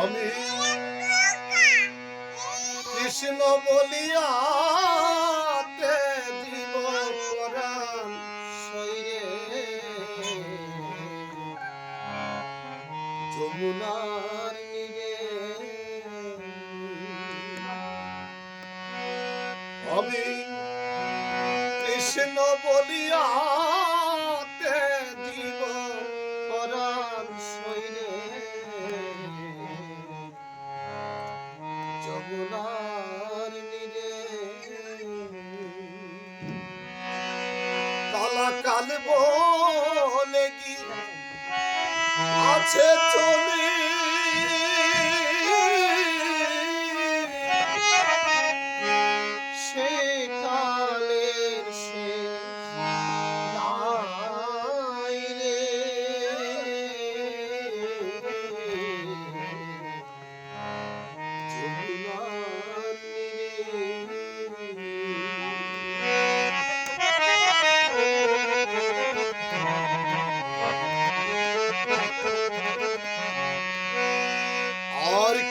আমি কৃষ্ণ বলিয়া যমুনার নীরে। আমি কৃষ্ণ বলিয়া যমুনার নীরে। কালা কাল বলে কি আছে চলে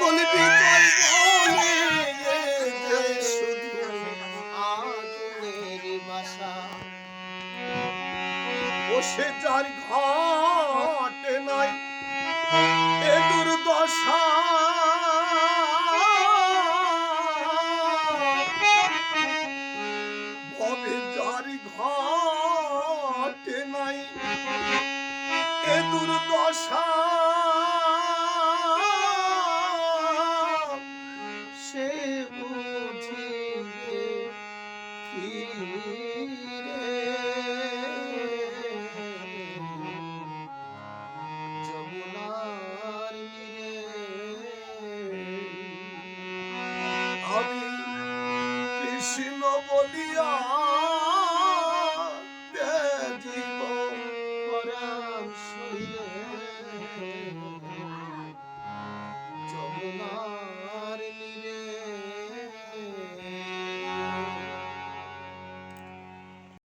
পাগল বিজয় বলে যে শুধু আগুনেরই বাসা বসে যার ঘটে নাই, এ দুর্দশা। যার ঘটে নাই, এ দুর্দশা। কৃষ্ণ বলিয়া